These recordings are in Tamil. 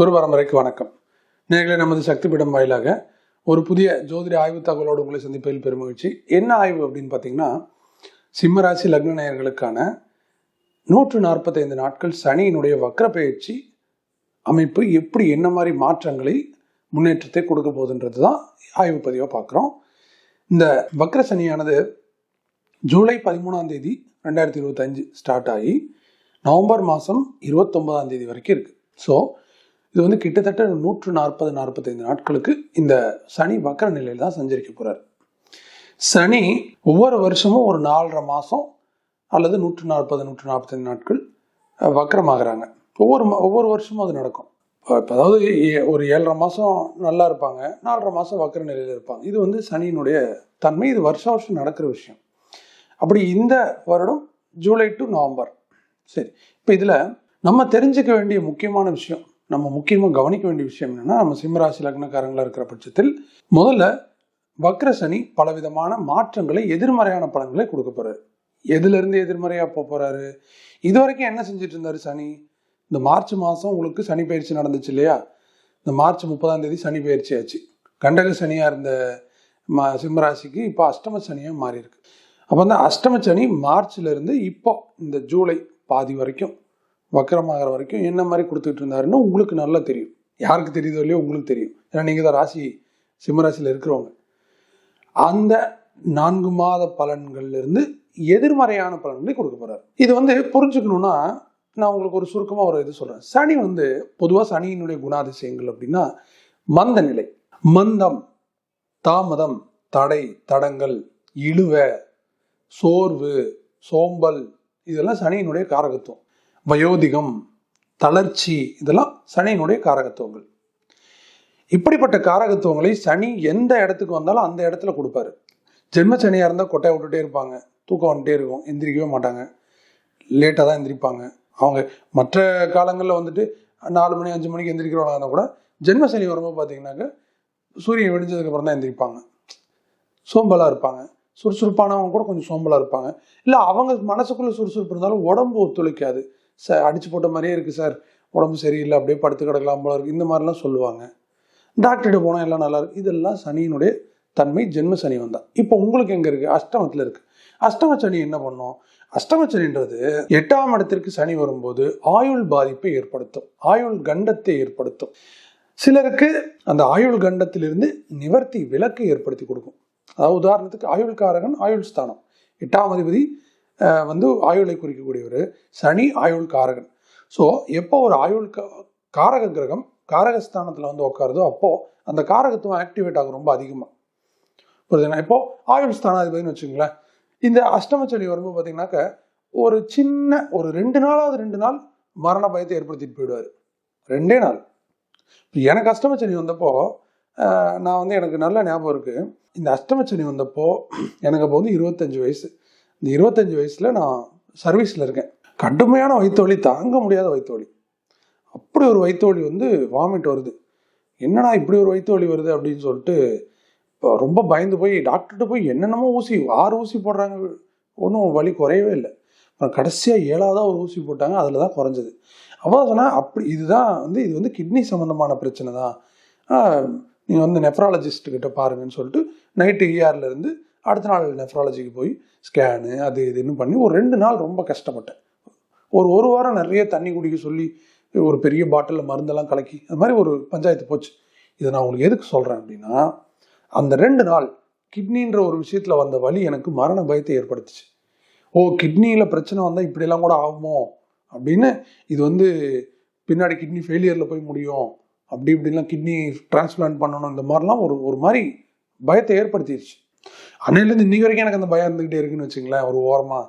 குரு பரம்பரைக்கு வணக்கம். நேர்களை நமது சக்தி பீடம் வாயிலாக ஒரு புதிய ஜோதிட ஆய்வு தகவலோடு உங்களை சந்திப்பதில் பெருமகிழ்ச்சி. என்ன ஆய்வு அப்படின்னு பார்த்தீங்கன்னா சிம்மராசி லக்ன நேயர்களுக்கான நூற்று நாற்பத்தைந்து நாட்கள் சனியினுடைய வக்ர பயிற்சி அமைப்பு எப்படி என்ன மாதிரி மாற்றங்களை முன்னேற்றத்தை கொடுக்க போகுதுன்றது தான் ஆய்வு பதிவாக பார்க்குறோம். இந்த வக்ர சனியானது ஜூலை பதிமூணாம் தேதி ரெண்டாயிரத்தி இருபத்தஞ்சு ஸ்டார்ட் ஆகி நவம்பர் மாதம் இருபத்தொன்பதாம் தேதி வரைக்கும் இருக்குது ஸோ இது வந்து கிட்டத்தட்ட நூற்று நாற்பது நாற்பத்தைந்து நாட்களுக்கு இந்த சனி வக்கர நிலையில் தான் சஞ்சரிக்க போகிறார் சனி ஒவ்வொரு வருஷமும் ஒரு நாலரை மாதம் அல்லது நூற்று நாற்பது நூற்று நாற்பத்தைந்து நாட்கள் வக்கரமாகறாங்க. ஒவ்வொரு ஒவ்வொரு வருஷமும் அது நடக்கும். இப்போ அதாவது ஏ- ஒரு ஏழரை மாதம் நல்லா இருப்பாங்க நாலரை மாதம் வக்கர நிலையில் இருப்பாங்க. இது வந்து சனியினுடைய தன்மை இது வருஷ வருஷம் நடக்கிற விஷயம். அப்படி இந்த வருடம் ஜூலை டு நவம்பர். சரி இப்போ இதில் நம்ம தெரிஞ்சுக்க வேண்டிய முக்கியமான விஷயம் நம்ம முக்கியமாக கவனிக்க வேண்டிய விஷயம் என்னென்னா நம்ம சிம்மராசி லக்னக்காரங்களாக இருக்கிற பட்சத்தில் முதல்ல வக்ர சனி பலவிதமான மாற்றங்களை எதிர்மறையான பலன்களை கொடுக்க போகிறாரு எதுலேருந்து எதிர்மறையாக போக போகிறாரு இது வரைக்கும் என்ன செஞ்சுட்டு இருந்தார் சனி? இந்த மார்ச் மாதம் உங்களுக்கு சனி பயிற்சி நடந்துச்சு இல்லையா? இந்த மார்ச் முப்பதாம் தேதி சனி பயிற்சி ஆச்சு. கண்டக சனியாக இருந்த ம சிம்மராசிக்கு இப்போ அஷ்டம சனியாக மாறி இருக்கு அப்போ அந்த அஷ்டம சனி மார்ச்லேருந்து இப்போ இந்த ஜூலை பாதி வரைக்கும் வக்கரமாகிற வரைக்கும் என்ன மாதிரி கொடுத்துட்டு இருந்தாருன்னு உங்களுக்கு நல்லா தெரியும். யாருக்கு தெரியுதோ இல்லையோ உங்களுக்கு தெரியும். ஏன்னா நீங்கள் தான் ராசி சிம்மராசியில் இருக்கிறவங்க. அந்த நான்கு மாத பலன்கள்லேருந்து எதிர்மறையான பலன்களை கொடுக்க போகிறார் இது வந்து புரிஞ்சுக்கணும்னா நான் உங்களுக்கு ஒரு சுருக்கமாக ஒரு இது சொல்கிறேன் சனி வந்து பொதுவாக சனியினுடைய குணாதிசயங்கள் அப்படின்னா மந்த நிலை மந்தம் தாமதம் தடை தடங்கள் இழுவ சோர்வு சோம்பல் இதெல்லாம் சனியினுடைய காரகத்துவம். வயோதிகம் தளர்ச்சி இதெல்லாம் சனியினுடைய காரகத்துவங்கள். இப்படிப்பட்ட காரகத்துவங்களை சனி எந்த இடத்துக்கு வந்தாலும் அந்த இடத்துல கொடுப்பாரு. ஜென்ம சனியாக இருந்தால் கொட்டையை விட்டுட்டே இருப்பாங்க. தூக்கம் வந்துட்டே இருக்கும். எந்திரிக்கவே மாட்டாங்க. லேட்டாக தான் எந்திரிப்பாங்க. அவங்க மற்ற காலங்களில் வந்துட்டு நாலு மணி அஞ்சு மணிக்கு எந்திரிக்கிறவங்க இருந்தால் கூட ஜென்ம சனி வரும்போது பார்த்தீங்கன்னாக்க சூரியன் வெடிஞ்சதுக்கப்புறம் தான் எந்திரிப்பாங்க. சோம்பலாக இருப்பாங்க. சுறுசுறுப்பானவங்க கூட கொஞ்சம் சோம்பலாக இருப்பாங்க. இல்லை அவங்க மனசுக்குள்ளே சுறுசுறுப்பு இருந்தாலும் உடம்பு ஒத்துழைக்காது. சார் அடிச்சு போட்ட மாதிரியே இருக்குது சார். உடம்பு சரியில்லை அப்படியே படுத்து கிடக்கலாம் போல இருக்கு. இந்த மாதிரிலாம் சொல்லுவாங்க. டாக்டர்கிட்ட போனால் எல்லாம் நல்லா இருக்கு. இதெல்லாம் சனியினுடைய தன்மை. ஜென்ம சனி வந்தா. இப்போ உங்களுக்கு எங்கே இருக்குது அஷ்டமத்தில் இருக்குது அஷ்டம சனி என்ன பண்ணும்? அஷ்டம சனின்றது எட்டாம் இடத்திற்கு சனி வரும்போது ஆயுள் பாதிப்பை ஏற்படுத்தும். ஆயுள் கண்டத்தை ஏற்படுத்தும். சிலருக்கு அந்த ஆயுள் கண்டத்திலிருந்து நிவர்த்தி விலக்கை ஏற்படுத்தி கொடுக்கும். அதாவது உதாரணத்துக்கு ஆயுள்காரகன் ஆயுள் ஸ்தானம். எட்டாம் அதிபதி வந்து ஆயுளை குறிக்கக்கூடியவர். சனி ஆயுள் காரகன். ஸோ எப்போ ஒரு ஆயுள் காரக கிரகம் காரகஸ்தானத்தில் வந்து உட்காருதோ அப்போது அந்த காரகத்துவம் ஆக்டிவேட் ஆகும் ரொம்ப அதிகமாக புரியுதுங்களா? இப்போ ஆயுள் ஸ்தானாதிபதினு வச்சுங்களேன். இந்த அஷ்டமச்சனி வரும்போது பார்த்தீங்கன்னாக்க ஒரு சின்ன ஒரு ரெண்டு நாளாவது ரெண்டு நாள் மரண பயத்தை ஏற்படுத்திட்டு போயிடுவார். ரெண்டே நாள். இப்போ எனக்கு அஷ்டமச்சனி வந்தப்போ நான் வந்து எனக்கு நல்ல ஞாபகம் இருக்குது இந்த அஷ்டமச்சனி வந்தப்போ எனக்கு அப்போ வந்து இருபத்தஞ்சு வயசு. இந்த இருபத்தஞ்சி வயசில் நான் சர்வீஸில் இருக்கேன். கடுமையான வயிற்று வலி தாங்க முடியாத வயிற்றுவலி அப்படி ஒரு வயிற்று வலி வந்து வாமிட் வருது. என்னடா இப்படி ஒரு வயிற்று வலி வருது அப்படின்னு சொல்லிட்டு இப்போ ரொம்ப பயந்து போய் டாக்டர்கிட்ட போய் என்னென்னமோ ஊசி ஆறு ஊசி போடுறாங்க. ஒன்றும் வலி குறையவே இல்லை. அப்புறம் கடைசியாக ஏழாவதாக ஒரு ஊசி போட்டாங்க. அதில் தான் குறைஞ்சது. அப்போ சொன்னால் அப்படி இதுதான் வந்து இது வந்து கிட்னி சம்மந்தமான பிரச்சனை தான். நீங்கள் வந்து நெஃப்ராலஜிஸ்ட் கிட்ட பாருங்கன்னு சொல்லிட்டு நைட்டு இஆர்லேருந்து இருந்து அடுத்த நாள் நெஃப்ராலஜிக்கு போய் ஸ்கேனு அது இதுன்னு பண்ணி ஒரு ரெண்டு நாள் ரொம்ப கஷ்டப்பட்டேன். ஒரு ஒரு வாரம் நிறைய தண்ணி குடிக்க சொல்லி ஒரு பெரிய பாட்டிலில் மருந்தெல்லாம் கலக்கி அது மாதிரி ஒரு பஞ்சாயத்து போச்சு. இதை நான் உங்களுக்கு எதுக்கு சொல்கிறேன் அப்படின்னா அந்த ரெண்டு நாள் கிட்னின்ற ஒரு விஷயத்தில் வந்த வழி எனக்கு மரண பயத்தை ஏற்படுத்துச்சு. ஓ கிட்னியில் பிரச்சனை வந்தால் இப்படியெல்லாம் கூட ஆகுமோ? அப்படின்னு இது வந்து பின்னாடி கிட்னி ஃபெயிலியரில் போய் முடியும். அப்படி இப்படிலாம் கிட்னி டிரான்ஸ்பிளான்ட் பண்ணணும் இந்த மாதிரிலாம் ஒரு ஒரு மாதிரி பயத்தை ஏற்படுத்திடுச்சு அன்னையிலேருந்து இன்னைக்கு வரைக்கும் எனக்கு அந்த பயம் இருந்துக்கிட்டே இருக்குன்னு வச்சுங்களேன் ஒரு ஓரமாக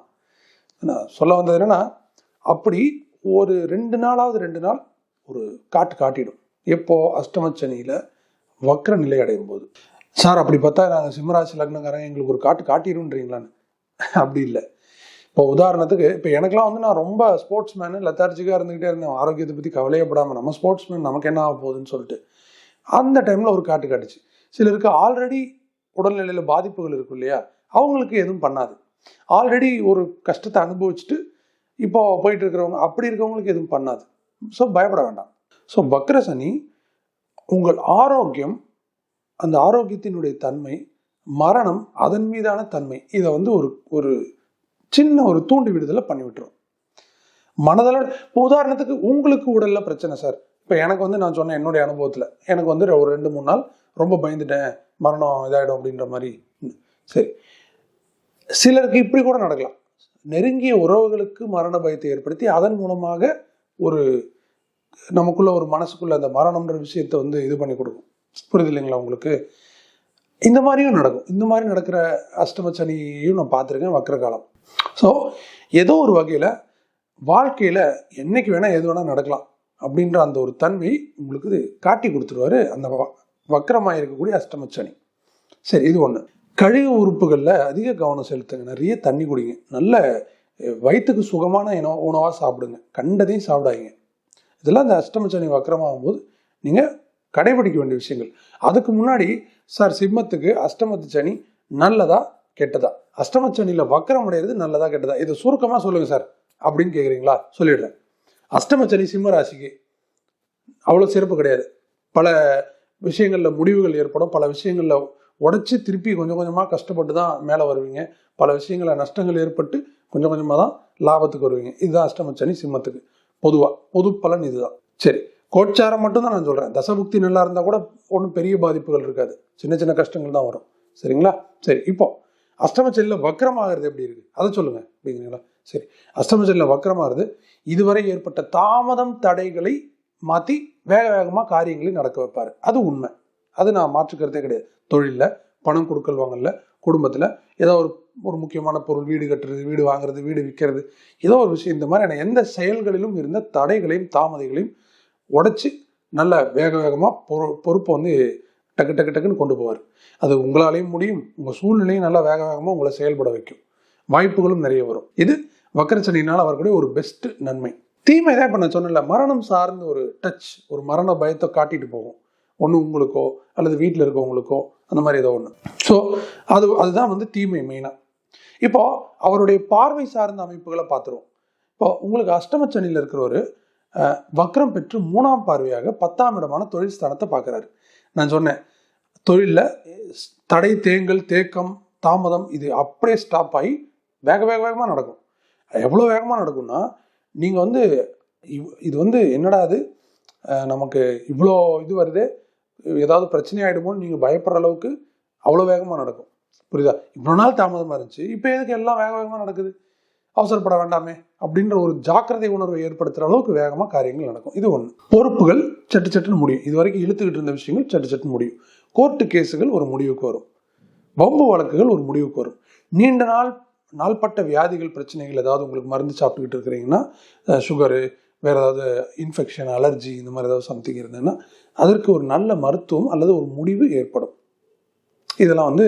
நான் சொல்ல வந்தது என்னென்னா அப்படி ஒரு ரெண்டு நாளாவது ரெண்டு நாள் ஒரு காட்டு காட்டிடும். எப்போ அஷ்டமச்சனியில் வக்ர நிலை அடையும் போது. சார் அப்படி பார்த்தா நாங்கள் சிம்மராசி லக்னக்காரங்க எங்களுக்கு ஒரு காட்டு காட்டிடுன்றீங்களான்னு அப்படி இல்லை. இப்போ உதாரணத்துக்கு இப்போ எனக்கெல்லாம் வந்து நான் ரொம்ப ஸ்போர்ட்ஸ் மேனு லெத்தார்ஜிக்காக இருந்துக்கிட்டே இருந்தேன். ஆரோக்கியத்தை பற்றி கவலையப்படாமல் நம்ம ஸ்போர்ட்ஸ் மேன் நமக்கு என்ன ஆக போகுதுன்னு சொல்லிட்டு. அந்த டைமில் ஒரு காட்டு காட்டுச்சு. சிலருக்கு ஆல்ரெடி உடல்நிலையில் பாதிப்புகள் இருக்கும் இல்லையா? அவங்களுக்கு எதுவும் பண்ணாது. ஆல்ரெடி ஒரு கஷ்டத்தை அனுபவிச்சுட்டு இப்போ போயிட்டு இருக்கிறவங்க அப்படி இருக்கிறவங்களுக்கு எதுவும் பண்ணாது. ஸோ பயப்பட வேண்டாம். ஸோ பக்ர சனி உங்கள் ஆரோக்கியம் அந்த ஆரோக்கியத்தினுடைய தன்மை மரணம் அதன் மீதான தன்மை இதை வந்து ஒரு ஒரு சின்ன ஒரு தூண்டி விடுதலை பண்ணி விட்டுரும். மனதளவு இப்போ உதாரணத்துக்கு உங்களுக்கு உடல்ல பிரச்சனை சார். இப்போ எனக்கு வந்து நான் சொன்னேன் என்னுடைய அனுபவத்தில் எனக்கு வந்து ஒரு ரெண்டு மூணு நாள் ரொம்ப பயந்துட்டேன். மரணம் இதாகிடும் அப்படின்ற மாதிரி. சரி. சிலருக்கு இப்படி கூட நடக்கலாம். நெருங்கிய உறவுகளுக்கு மரண பயத்தை ஏற்படுத்தி அதன் மூலமாக ஒரு நமக்குள்ள ஒரு மனசுக்குள்ள அந்த மரணம்ன்ற விஷயத்தை வந்து இது பண்ணி கொடுக்கும். புரியுது இல்லைங்களா உங்களுக்கு? இந்த மாதிரியும் நடக்கும். இந்த மாதிரி நடக்கிற அஷ்டம சனியையும் நான் பார்த்துருக்கேன் வக்ர காலம். ஸோ ஏதோ ஒரு வகையில் வாழ்க்கையில் என்னைக்கு வேணால் எது வேணால் நடக்கலாம் அப்படின்ற அந்த ஒரு தன்மை உங்களுக்கு காட்டி கொடுத்துருவாரு அந்த வக்கரமாக இருக்கக்கூடிய அஷ்டம சனி சரி இது ஒன்று கழிவு உறுப்புகளில் அதிக கவனம் செலுத்துங்க. நிறைய தண்ணி குடிங்க. நல்ல வயிற்றுக்கு சுகமான இன உணவாக சாப்பிடுங்க. கண்டதையும் சாப்பிடாதீங்க. இதெல்லாம் இந்த அஷ்டம சனி வக்கரமாகும் போது நீங்கள் கடைபிடிக்க வேண்டிய விஷயங்கள். அதுக்கு முன்னாடி சார் சிம்மத்துக்கு அஷ்டமத்து சனி நல்லதா கெட்டதா? அஷ்டம சனியில் வக்கரம் அடையிறது நல்லதா கெட்டதா? இதை சுருக்கமாக சொல்லுங்கள் சார். அப்படின்னு கேட்குறீங்களா சொல்லிடுறேன். அஷ்டம சனி சிம்ம ராசிக்கு அவ்வளோ சிறப்பு கிடையாது. பல விஷயங்களில் முடிவுகள் ஏற்படும். பல விஷயங்களில் உடச்சி திருப்பி கொஞ்சம் கொஞ்சமாக கஷ்டப்பட்டு தான் மேலே வருவீங்க. பல விஷயங்களில் நஷ்டங்கள் ஏற்பட்டு கொஞ்சம் கொஞ்சமாக தான் லாபத்துக்கு வருவீங்க. இதுதான் அஷ்டமச்சனி சிம்மத்துக்கு. பொதுவாக பொது பலன் இதுதான். சரி கோச்சாரம் மட்டும் தான் நான் சொல்கிறேன் தசபுக்தி நல்லா இருந்தால் கூட ஒன்றும் பெரிய பாதிப்புகள் இருக்காது. சின்ன சின்ன கஷ்டங்கள் தான் வரும். சரிங்களா? சரி இப்போ அஷ்டமச்சலியில் வக்கரமாகிறது எப்படி இருக்குது அதை சொல்லுங்கள் அப்படிங்கிறீங்களா? சரி அஷ்டமச்சலியில் வக்கரமாகிறது இதுவரை ஏற்பட்ட தாமதம் தடைகளை மாற்றி வேக வேகமாக காரியங்களையும் நடக்க வைப்பார். அது உண்மை. அது நான் மாற்றுக்கிறதே கிடையாது. தொழிலில் பணம் கொடுக்கல் வாங்கல குடும்பத்தில் ஏதோ ஒரு ஒரு முக்கியமான பொருள் வீடு கட்டுறது வீடு வாங்குறது வீடு விற்கிறது ஏதோ ஒரு விஷயம். இந்த மாதிரியான எந்த செயல்களிலும் இருந்த தடைகளையும் தாமதைகளையும் உடைச்சி நல்ல வேக வேகமாக பொறு பொறுப்பை வந்து டக்கு டக்கு டக்குன்னு கொண்டு போவார். அது உங்களாலையும் முடியும். உங்கள் சூழ்நிலையும் நல்லா வேக வேகமாக உங்களை செயல்பட வைக்கும். வாய்ப்புகளும் நிறைய வரும். இது வக்கரச்சனினால் வரக்கூடிய ஒரு பெஸ்ட் நன்மை. தீமை தான் இப்போ நான் சொன்னல மரணம் சார்ந்த ஒரு டச் ஒரு மரண பயத்தை காட்டிட்டு போகும். ஒன்று உங்களுக்கோ அல்லது வீட்டில் இருக்கவங்களுக்கோ அந்த மாதிரி ஏதோ ஒன்று ஸோ அது அதுதான் வந்து தீமை மெயினாக இப்போ அவருடைய பார்வை சார்ந்த அமைப்புகளை பார்த்துருவோம். இப்போ உங்களுக்கு அஷ்டமச்சனியில் இருக்கிறவர் ஒரு வக்ரம் பெற்று மூணாம் பார்வையாக பத்தாம் இடமான தொழில் ஸ்தானத்தை பார்க்குறாரு. நான் சொன்னேன் தொழிலில் தடை தேங்கல் தேக்கம் தாமதம் இது அப்படியே ஸ்டாப் ஆகி வேக வேக வேகமாக நடக்கும். எவ்வளோ வேகமாக நடக்கும்னா நீங்கள் வந்து இவ்- இது வந்து என்னடா அது? நமக்கு இவ்வளோ இது வருது? ஏதாவது பிரச்சனை ஆகிடுமோன்னு நீங்கள் பயப்படுற அளவுக்கு அவ்வளோ வேகமாக நடக்கும். புரியுதா? இவ்வளோ நாள் தாமதமாக இருந்துச்சு. இப்போ எதுக்கு எல்லாம் வேக வேகமாக நடக்குது? அவசரப்பட வேண்டாமே அப்படின்ற ஒரு ஜாக்கிரதை உணர்வை ஏற்படுத்துகிற அளவுக்கு வேகமாக காரியங்கள் நடக்கும். இது ஒன்று பொறுப்புகள் சட்டு சட்டுன்னு முடியும். இது வரைக்கும் இழுத்துக்கிட்டு இருந்த விஷயங்கள் சட்டு சட்டுன்னு முடியும். கோர்ட்டு கேஸுகள் ஒரு முடிவுக்கு வரும். வம்பு வழக்குகள் ஒரு முடிவுக்கு வரும். நீண்ட நாள் நாள்பட்ட வியாதிகள் பிரச்சனைகள் ஏதாவது உங்களுக்கு மருந்து சாப்பிட்டுக்கிட்டு இருக்கிறீங்கன்னா சுகரு வேறு ஏதாவது இன்ஃபெக்ஷன் அலர்ஜி இந்த மாதிரி ஏதாவது சம்திங் இருந்ததுன்னா அதற்கு ஒரு நல்ல மருத்துவம் அல்லது ஒரு முடிவு ஏற்படும். இதெல்லாம் வந்து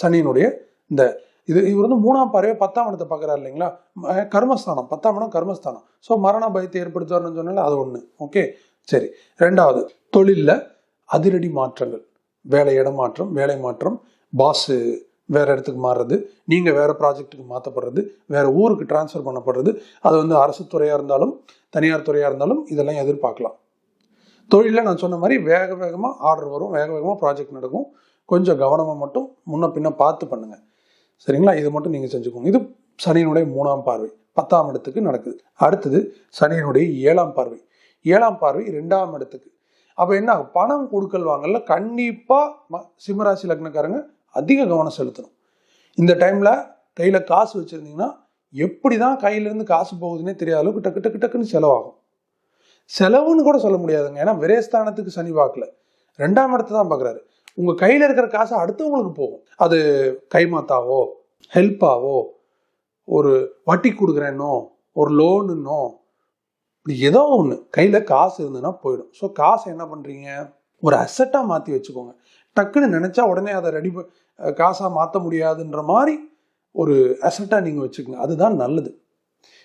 சனியினுடைய இந்த இது இவர் வந்து மூணாம் பார்வையை பத்தாம் இடத்தை பார்க்குறாரு இல்லைங்களா? கர்மஸ்தானம் பத்தாம் இடம் கர்மஸ்தானம். ஸோ மரண பயத்தை ஏற்படுத்துவார்னு சொன்னால அது ஒன்று ஓகே சரி. ரெண்டாவது தொழிலில் அதிரடி மாற்றங்கள். வேலை இடம் மாற்றம் வேலை மாற்றம். பாஸு வேற இடத்துக்கு மாறுறது நீங்கள் வேற ப்ராஜெக்ட்டுக்கு மாற்றப்படுறது வேற ஊருக்கு டிரான்ஸ்ஃபர் பண்ணப்படுறது அது வந்து அரசு துறையாக இருந்தாலும் தனியார் துறையாக இருந்தாலும் இதெல்லாம் எதிர்பார்க்கலாம். தொழிலில் நான் சொன்ன மாதிரி வேக வேகமாக ஆர்டர் வரும் வேக வேகமாக ப்ராஜெக்ட் நடக்கும். கொஞ்சம் கவனமாக மட்டும் முன்ன பின்ன பார்த்து பண்ணுங்க. சரிங்களா? இது மட்டும் நீங்கள் செஞ்சுக்கோங்க. இது சனியினுடைய மூணாம் பார்வை. பத்தாம் இடத்துக்கு நடக்குது. அடுத்தது சனியினுடைய ஏழாம் பார்வை. ஏழாம் பார்வை ரெண்டாம் இடத்துக்கு. அப்போ என்ன? ஆகும்? பணம் கொடுக்கல் வாங்கல கண்டிப்பாக சிம்மராசி லக்னக்காரங்க அதிக கவனம் செலுத்தணும். இந்த டைமில் கையில் காசு வச்சுருந்தீங்கன்னா எப்படி தான் கையிலேருந்து காசு போகுதுன்னே தெரியாத அளவுக்கு டக்கு டக்கு டக்குன்னு செலவாகும். செலவுன்னு கூட சொல்ல முடியாதுங்க. ஏன்னா விரேஸ்தானத்துக்கு சனி பார்க்கல. ரெண்டாம் இடத்த தான் பார்க்குறாரு. உங்கள் கையில் இருக்கிற காசு அடுத்தவங்களுக்கு போகும். அது கைமாத்தாவோ ஹெல்ப்பாவோ ஒரு வட்டி கொடுக்குறேன்னோ ஒரு லோனுன்னோ இப்படி ஏதோ ஒன்று கையில் காசு இருந்ததுன்னா போயிடும். ஸோ காசை என்ன பண்ணுறீங்க ஒரு அசட்டாக மாற்றி வச்சுக்கோங்க. டக்குன்னு நினச்சா உடனே அதை ரெடி காசாக மாற்ற முடியாதுன்ற மாதிரி ஒரு அசட்டாக நீங்கள் வச்சுக்கோங்க. அதுதான் நல்லது.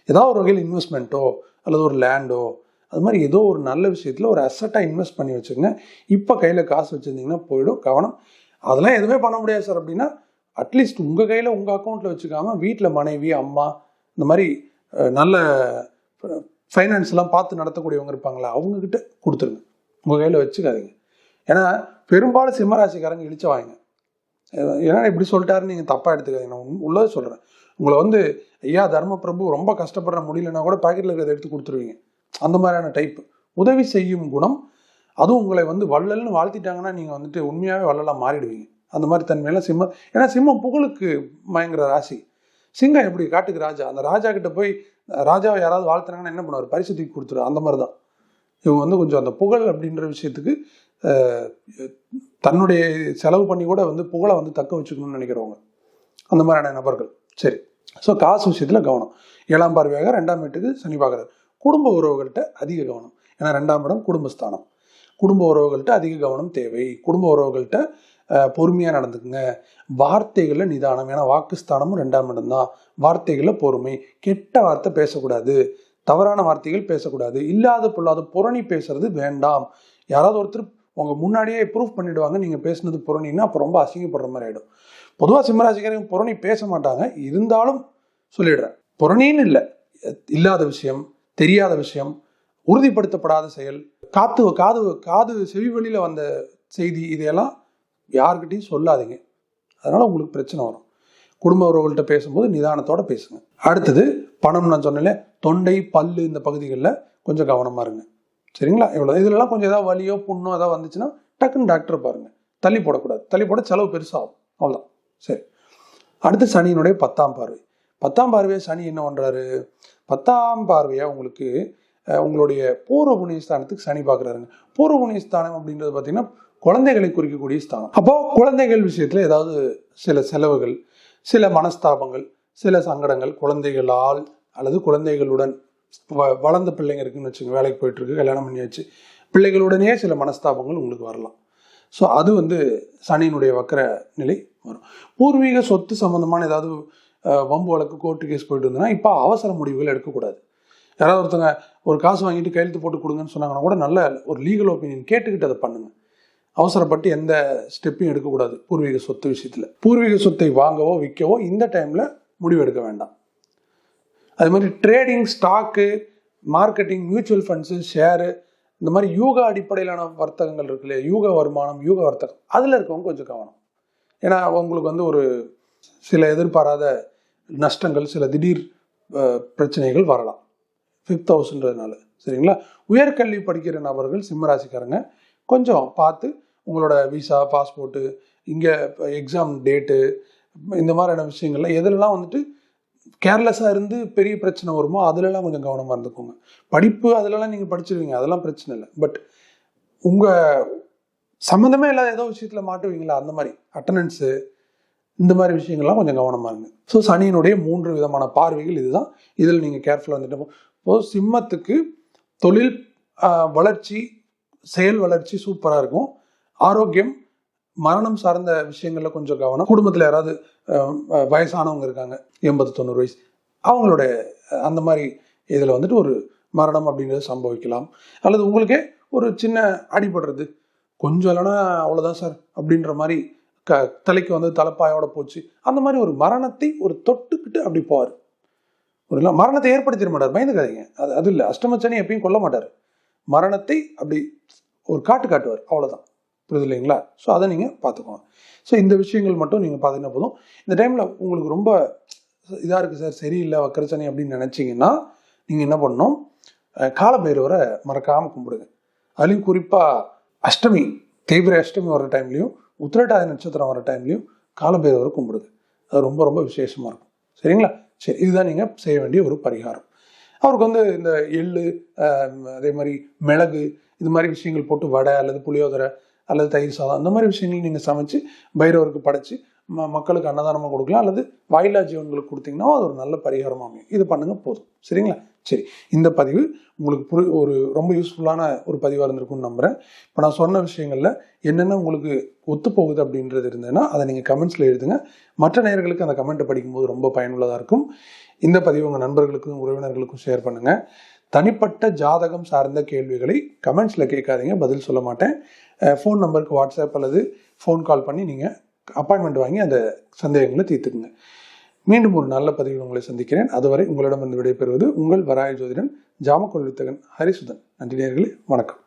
ஏதாவது ஒரு வகையில் இன்வெஸ்ட்மெண்ட்டோ அல்லது ஒரு லேண்டோ அது மாதிரி ஏதோ ஒரு நல்ல விஷயத்தில் ஒரு அசட்டாக இன்வெஸ்ட் பண்ணி வச்சுக்கோங்க. இப்போ கையில் காசு வச்சுருந்தீங்கன்னா போயிடும் கவனம். அதெல்லாம் எதுவுமே பண்ண முடியாது சார் அப்படின்னா அட்லீஸ்ட் உங்கள் கையில் உங்கள் அக்கௌண்ட்டில் வச்சுக்காம வீட்டில் மனைவி அம்மா இந்த மாதிரி நல்ல ஃபைனான்ஸ்லாம் பார்த்து நடத்தக்கூடியவங்க இருப்பாங்களா? அவங்கக்கிட்ட கொடுத்துருங்க. உங்கள் கையில் வச்சுக்காதீங்க. ஏன்னா பெரும்பாலும் சிம்மராசிக்காரங்க இழிச்ச வாங்க ஏன்னா இப்படி சொல்லிட்டாருன்னு நீங்கள் தப்பாக எடுத்துக்காதீங்க. நான் உள்ளதை சொல்கிறேன் உங்களை வந்து ஐயா தர்மபிரபு ரொம்ப கஷ்டப்படுற முடியலன்னா கூட பாக்கெட்டில் இருக்கிறத எடுத்து கொடுத்துருவீங்க. அந்த மாதிரியான டைப் உதவி செய்யும் குணம் அதுவும் உங்களை வந்து வள்ளல்னு வாழ்த்திட்டாங்கன்னா நீங்கள் வந்துட்டு உண்மையாகவே வள்ளலாக மாறிடுவீங்க. அந்த மாதிரி தன்மையெல்லாம் சிம்மம் ஏன்னா சிம்மம் புகழுக்கு மயங்குற ராசி. சிங்கம் எப்படி காட்டுக்கு ராஜா? அந்த ராஜா கிட்ட போய் ராஜாவை யாராவது வாழ்த்துனாங்கன்னா என்ன பண்ணுவார்? பரிசு தூக்கி கொடுத்துரு. அந்த மாதிரி தான் இவங்க வந்து கொஞ்சம் அந்த புகழ் அப்படின்ற விஷயத்துக்கு தன்னுடைய செலவு பண்ணி கூட வந்து புகழை வந்து தக்க வச்சுக்கணும்னு நினைக்கிறவங்க. அந்த மாதிரியான நபர்கள். சரி. ஸோ காசு விஷயத்தில் கவனம். ஏழாம் பார்வையாக ரெண்டாம் வீட்டுக்கு சனி பார்க்குறாரு. குடும்ப உறவுகள்கிட்ட அதிக கவனம். ஏன்னா ரெண்டாம் இடம் குடும்பஸ்தானம். குடும்ப உறவுகள்கிட்ட அதிக கவனம் தேவை. குடும்ப உறவுகள்கிட்ட பொறுமையாக நடந்துக்குங்க. வார்த்தைகளில் நிதானம். ஏன்னா வாக்குஸ்தானமும் ரெண்டாம் இடம் தான். வார்த்தைகளில் பொறுமை. கெட்ட வார்த்தை பேசக்கூடாது. தவறான வார்த்தைகள் பேசக்கூடாது. இல்லாத பொல்லாத புரணி பேசுறது வேண்டாம். யாராவது ஒருத்தர் உங்க முன்னாடியே ப்ரூஃப் பண்ணிடுவாங்க. நீங்கள் பேசுனது புரணின்னா அப்போ ரொம்ப அசிங்கப்படுற மாதிரி ஆகிடும் பொதுவாக சிம்மராசிக்காரங்க புரணி பேச மாட்டாங்க. இருந்தாலும் சொல்லிடுறேன். புரணின்னு இல்லை. இல்லாத விஷயம் தெரியாத விஷயம் உறுதிப்படுத்தப்படாத செயல் காத்து காது காது செவி வழியில் வந்த செய்தி இதையெல்லாம் யாருக்கிட்டையும் சொல்லாதீங்க. அதனால் உங்களுக்கு பிரச்சனை வரும். குடும்ப உறவுகள்கிட்ட பேசும்போது நிதானத்தோட பேசுங்க. அடுத்தது பணம் நான் சொன்னேன் தொண்டை பல்லு இந்த பகுதிகளில் கொஞ்சம் கவனமாக இருங்க. சரிங்களா? இவ்வளோ இதுலலாம் கொஞ்சம் ஏதாவது வலியோ புண்ணோ ஏதாவது வந்துச்சுன்னா டக்குன்னு டாக்டர் பாருங்கள் தள்ளி போடக்கூடாது. தள்ளி போட செலவு பெருசாகும். அவ்வளோதான் சரி. அடுத்து சனியினுடைய பத்தாம் பார்வை. பத்தாம் பார்வையை சனி என்ன பண்ணுறாரு பத்தாம் பார்வையை உங்களுக்கு உங்களுடைய பூர்வ புண்ணியஸ்தானத்துக்கு சனி பார்க்குறாருங்க. பூர்வ புண்ணியஸ்தானம் அப்படின்றது பார்த்தீங்கன்னா குழந்தைகளை குறிக்கக்கூடிய ஸ்தானம். அப்போ குழந்தைகள் விஷயத்தில் ஏதாவது சில செலவுகள் சில மனஸ்தாபங்கள் சில சங்கடங்கள் குழந்தைகளால் அல்லது குழந்தைகளுடன் வ- வளர்ந்த பிள்ளைங்க இருக்குன்னு வச்சுங்க வேலைக்கு போயிட்டுருக்கு கல்யாணம் பண்ணியாச்சு. பிள்ளைகளுடனே சில மனஸ்தாபங்கள் உங்களுக்கு வரலாம். ஸோ அது வந்து சனியினுடைய வக்கர நிலை வரும். பூர்வீக சொத்து சம்மந்தமான ஏதாவது வம்பு வழக்கு கோர்ட்டு கேஸ் போயிட்டு இருந்ததுன்னா இப்போ அவசர முடிவுகள் எடுக்கக்கூடாது. யாராவது ஒருத்தங்க ஒரு காசு வாங்கிட்டு கையெழுத்து போட்டு கொடுங்கன்னு சொன்னாங்கன்னா கூட நல்ல ஒரு லீகல் ஒப்பீனியன் கேட்டுக்கிட்டு அதை பண்ணுங்கள் அவசரப்பட்டு எந்த ஸ்டெப்பையும் எடுக்கக்கூடாது பூர்வீக சொத்து விஷயத்தில். பூர்வீக சொத்தை வாங்கவோ விற்கவோ இந்த டைமில் முடிவு எடுக்க வேண்டாம். அது மாதிரி trading stock marketing mutual funds share இந்த மாதிரி யூக அடிப்படையிலான வர்த்தகங்கள் இருக்கு இல்லையா? யூக வருமானம் யூக வர்த்தகம். அதில் இருக்கவங்க கொஞ்சம் கவனம். ஏன்னா உங்களுக்கு வந்து ஒரு சில எதிர்பாராத நஷ்டங்கள் சில திடீர் பிரச்சனைகள் வரலாம். ஃபிஃப்த் ஹவுஸ்ன்றதுனால சரிங்களா? உயர்கல்வி படிக்கிற நபர்கள் சிம்மராசிக்காரங்க கொஞ்சம் பார்த்து உங்களோட விசா பாஸ்போர்ட்டு இங்கே எக்ஸாம் டேட்டு இந்த மாதிரியான விஷயங்கள்லாம் எதுலலாம் வந்துட்டு கேர்லெஸ்ஸாக இருந்து பெரிய பிரச்சனை வருமோ அதுலலாம் கொஞ்சம் கவனமாக இருந்துக்கோங்க. படிப்பு அதிலலாம் நீங்கள் படிச்சிருவீங்க அதெல்லாம் பிரச்சனை இல்லை. பட் உங்கள் சம்மந்தமே இல்லாத ஏதோ விஷயத்தில் மாட்டுவீங்களா? அந்த மாதிரி அட்டண்டன்ஸு இந்த மாதிரி விஷயங்கள்லாம் கொஞ்சம் கவனமாக இருங்க. ஸோ சனியினுடைய மூன்று விதமான பார்வைகள் இதுதான். இதில் நீங்கள் கேர்ஃபுல்லாக வந்துட்டு இப்போது சிம்மத்துக்கு தொழில் வளர்ச்சி செயல் வளர்ச்சி சூப்பராக இருக்கும். ஆரோக்கியம் மரணம் சார்ந்த விஷயங்களில் கொஞ்சம் கவனம். குடும்பத்தில் யாராவது வயசானவங்க இருக்காங்க எண்பது தொண்ணூறு வயசு அவங்களுடைய அந்த மாதிரி இதில் வந்துட்டு ஒரு மரணம் அப்படிங்கிறது சம்பவிக்கலாம். அல்லது உங்களுக்கே ஒரு சின்ன அடிபடுறது கொஞ்சம் இல்லைன்னா அவ்வளோதான் சார் அப்படின்ற மாதிரி க தலைக்கு வந்து தலைப்பாயோட போச்சு அந்த மாதிரி ஒரு மரணத்தை ஒரு தொட்டுக்கிட்டு அப்படி போவார். ஒரு மரணத்தை ஏற்படுத்திட மாட்டார் பயந்துக்காதீங்க. அது அது இல்லை அஷ்டமச்சனி எப்பயும் கொல்ல மாட்டார். மரணத்தை அப்படி ஒரு காட்டு காட்டுவார் அவ்வளோதான் புரியுது இல்லைங்களா? ஸோ அதை நீங்கள் பார்த்துக்கோங்க. ஸோ இந்த விஷயங்கள் மட்டும் நீங்கள் பார்த்தீங்கன்னா போதும். இந்த டைமில் உங்களுக்கு ரொம்ப இதாக இருக்குது சார் சரியில்லை வக்கரச்சனை அப்படின்னு நினச்சிங்கன்னா நீங்கள் என்ன பண்ணணும்? காலபைரவரை மறக்காமல் கும்பிடுங்க. அதுலேயும் குறிப்பாக அஷ்டமி தேய்பிரை அஷ்டமி வர டைம்லையும் உத்திரட்டாதி நட்சத்திரம் வர டைம்லையும் காலபைரவரை கும்பிடுங்க. அது ரொம்ப ரொம்ப விசேஷமாக இருக்கும். சரிங்களா? சரி இதுதான் நீங்கள் செய்ய வேண்டிய ஒரு பரிகாரம். அவருக்கு வந்து இந்த எள்ளு அதே மாதிரி மிளகு இது மாதிரி விஷயங்கள் போட்டு வடை அல்லது புளியோதரை அல்லது தயிர் சாதம். அந்த மாதிரி விஷயங்கள் நீங்கள் சமைச்சு பைரவருக்கு படைச்சு ம மக்களுக்கு அன்னதானமாக கொடுக்கலாம். அல்லது வாயிலா ஜீவன்களுக்கு கொடுத்தீங்கன்னா அது ஒரு நல்ல பரிகாரமாக அமையும். இது பண்ணுங்கள் போதும். சரிங்களா? சரி. இந்த பதிவு உங்களுக்கு புரி ஒரு ரொம்ப யூஸ்ஃபுல்லான ஒரு பதிவாக இருந்திருக்கும்னு நம்புகிறேன் இப்போ நான் சொன்ன விஷயங்களில் என்னென்ன உங்களுக்கு ஒத்து போகுது அப்படின்றது இருந்ததுன்னா அதை நீங்கள் கமெண்ட்ஸில் எழுதுங்க. மற்ற நேர்களுக்கு அந்த கமெண்ட்டை படிக்கும்போது ரொம்ப பயனுள்ளதாக இருக்கும். இந்த பதிவு உங்கள் நண்பர்களுக்கும் உறவினர்களுக்கும் ஷேர் பண்ணுங்கள் தனிப்பட்ட ஜாதகம் சார்ந்த கேள்விகளை கமெண்ட்ஸில் கேட்காதீங்க பதில் சொல்ல மாட்டேன். ஃபோன் நம்பருக்கு வாட்ஸ்அப் அல்லது ஃபோன் கால் பண்ணி நீங்கள் அப்பாயின்மெண்ட் வாங்கி அந்த சந்தேகங்களை தீர்த்துக்குங்க. மீண்டும் ஒரு நல்ல பதிவில் உங்களை சந்திக்கிறேன். அதுவரை உங்களிடம் வந்து விடைபெறுவது உங்கள் வராய ஜோதிடன் ஜாமக்கொள்வித்தகன் ஹரிசுதன். நன்றி நேர்களே வணக்கம்.